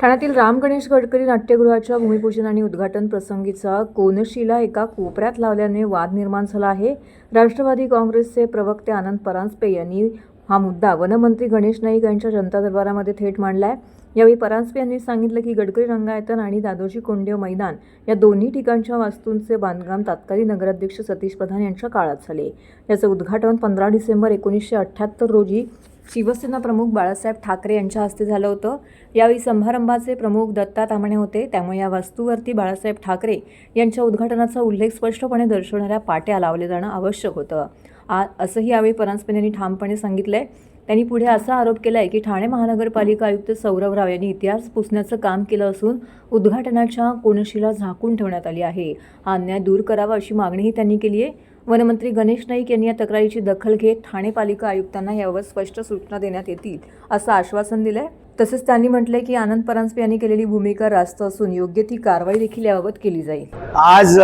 ठाण्यातील राम गणेश गडकरी नाट्यगृहाच्या भूमिपूजन आणि उद्घाटन प्रसंगीचा कोनशिला एका कोपऱ्यात लावल्याने वाद निर्माण झाला आहे. राष्ट्रवादी काँग्रेसचे प्रवक्ते आनंद परांजपे यांनी हा मुद्दा वनमंत्री गणेश नाईक यांच्या जनता दरबारामध्ये थेट मांडला आहे यावेळी परांजपे यांनी सांगितलं की गडकरी रंगायतन आणि दादोजी कोंडेव मैदान या दोन्ही ठिकाणच्या वास्तूंचे बांधकाम तत्कालीन नगराध्यक्ष सतीश प्रधान यांच्या काळात झाले. याचं उद्घाटन पंधरा डिसेंबर एकोणीसशे अठ्ठ्याहत्तर रोजी शिवसेना प्रमुख बाळासाहेब ठाकरे यांच्या हस्ते झालं होतं. यावेळी समारंभाचे प्रमुख दत्ता तामणे होते. त्यामुळे या वस्तूवरती बाळासाहेब ठाकरे यांच्या उद्घाटनाचा उल्लेख स्पष्टपणे दर्शवणाऱ्या पाट्या लावले जाणं आवश्यक होतं. आ असंही यावेळी परांजपे यांनी ठामपणे सांगितलंय. त्यांनी पुढे असा आरोप केला आहे की ठाणे महानगरपालिका आयुक्त सौरभ राव यांनी इतिहास पुसण्याचं काम केलं असून उद्घाटनाच्या कोनशिला झाकून ठेवण्यात आली आहे. हा अन्याय दूर करावा अशी मागणीही त्यांनी केली आहे. वनमंत्री गणेश नाईक यांनी या तक्रारीची दखल घेत ठाणे पालिका आयुक्तांना याबाबत स्पष्ट सूचना देण्यात येतील असं आश्वासन दिलंय. तसेच त्यांनी म्हटलंय की आनंद परांजपे यांनी केलेली भूमिका रास्त असून योग्य ती कारवाई देखील याबाबत केली जाईल. आज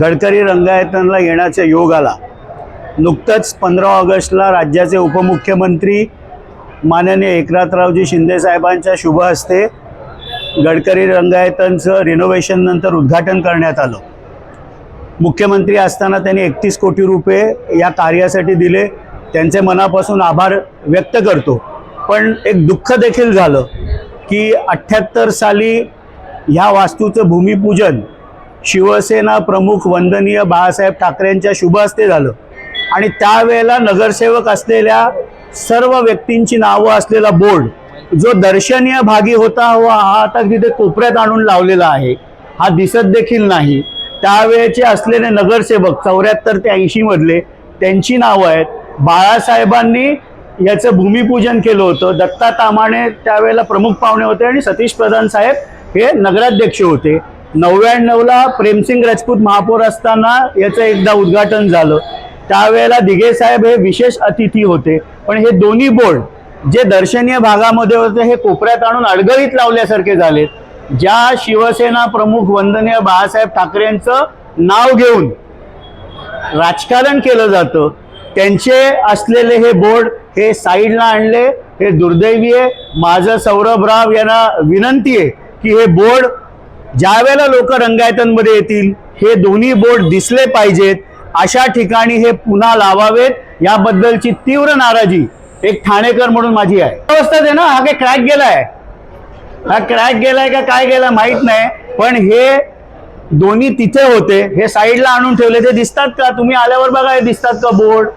गडकरी रंगायतनला येण्याचा योग आला नुकतंच पंधरा ऑगस्टला राज्याचे उपमुख्यमंत्री माननीय एकनाथरावजी शिंदे साहेबांच्या शुभ हस्ते गडकरी रंगायतनचं रिनोव्हेशननंतर उद्घाटन करण्यात आलं. मुख्यमंत्री असताना त्यांनी एकतीस कोटी रुपये या कार्यासाठी दिले. त्यांचे मनापासून आभार व्यक्त करतो. पण एक दुःख देखील झालं की अठ्ठ्याहत्तर साली ह्या वास्तूचं भूमिपूजन शिवसेना प्रमुख वंदनीय बाळासाहेब ठाकरेंच्या शुभ हस्ते झालं. आणि त्यावेळेला नगरसेवक असलेल्या सर्व व्यक्तींची नावं असलेला बोर्ड जो दर्शनीय भागी होता व हा आता तिथे कोपऱ्यात आणून लावलेला आहे. हा दिसत देखील नाही. त्यावेळेचे असलेले नगरसेवक चौऱ्याहत्तर ते ऐंशी मधले त्यांची नावं आहेत. बाळासाहेबांनी याचं भूमिपूजन केलं होतं. दत्ता तामाणे त्यावेळेला प्रमुख पाहुणे होते आणि सतीश प्रधान साहेब हे नगराध्यक्ष होते. नव्याण्णवला प्रेमसिंग राजपूत महापौर असताना याचं एकदा उद्घाटन झालं. त्यावेळेला दिघे साहेब हे विशेष अतिथी होते. पण हे दोन्ही बोर्ड जे दर्शनीय भागामध्ये होते हे कोपऱ्यात आणून अडगळीत लावल्यासारखे झालेत. ज्या शिवसेना प्रमुख वंदनीय बाळासाहेब ठाकरेंचं नाव घेऊन राजकारण केलं जातं त्यांचे असलेले हे बोर्ड हे साईडला आणले हे दुर्दैवी आहे. माझं सौरभ राव यांना विनंती आहे की हे बोर्ड ज्या वेळेला लोक रंगायतांमध्ये येतील हे दोन्ही बोर्ड दिसले पाहिजेत. अशा ठिकाणी हे पुन्हा लावावेत. याबद्दलची तीव्र नाराजी एक ठाणेकर म्हणून माझी आहे. व्यवस्था आहे ना? हा काही क्रॅक गेला आहे हा क्रॅक गेलाय का काय गेलाय माहीत नाही पण हे दोन्ही तिथे होते. हे साईडला आणून ठेवले ते दिसतात का? तुम्ही आल्यावर बघा हे दिसतात का बोर्ड?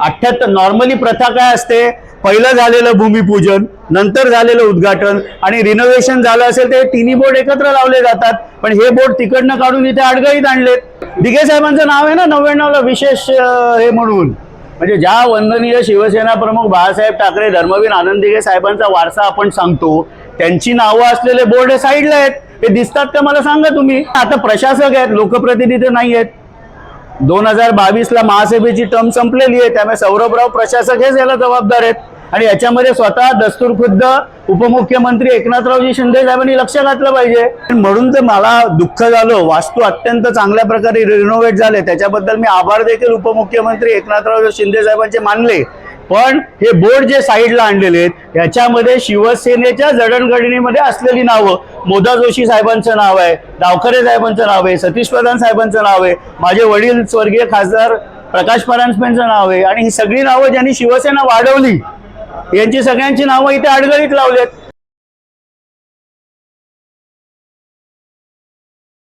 अठ्ठ्याहत्तर नॉर्मली प्रथा काय असते? पहिलं झालेलं भूमिपूजन नंतर झालेलं उद्घाटन आणि रिनोव्हेशन झालं असेल ते तिन्ही बोर्ड एकत्र लावले जातात. पण हे बोर्ड तिकडनं काढून इथे अडगळीत आणलेत. दिघे साहेबांचं नाव आहे ना? नव्याण्णवला विशेष हे म्हणून. म्हणजे ज्या वंदनीय शिवसेना प्रमुख बाळासाहेब ठाकरे धर्मवीर आनंद दिघे साहेबांचा वारसा आपण सांगतो. त्यांची नावं असलेले बोर्ड हे साईडला आहेत. हे दिसतात का मला सांगा तुम्ही. आता प्रशासक आहेत लोकप्रतिनिधी नाही आहेत दोन हजार बावीसला महासभेची टर्म संपलेली आहे. त्यामुळे सौरभराव प्रशासक हेच याला जबाबदार आहेत. आणि याच्यामध्ये स्वतः दस्तूर खुद्द उपमुख्यमंत्री एकनाथरावजी शिंदे साहेबांनी लक्ष घातलं पाहिजे. म्हणून तर मला दुःख झालं. वास्तू अत्यंत चांगल्या प्रकारे रिनोव्हेट झाले. त्याच्याबद्दल मी आभार देखील उपमुख्यमंत्री एकनाथराव शिंदे साहेबांचे मानले. पण हे बोर्ड जे साईडला आणलेले आहेत याच्यामध्ये शिवसेनेच्या जडणघडणीमध्ये असलेली नावं मोदा जोशी साहेबांचं नाव आहे डावखरे साहेबांचं नाव आहे सतीश प्रधान साहेबांचं नाव आहे माझे वडील स्वर्गीय खासदार प्रकाश परांजपेंचं नाव आहे आणि ही सगळी नावं ज्यांनी शिवसेना वाढवली यांची सगळ्यांची नावं इथे अडगळीत लावलेत.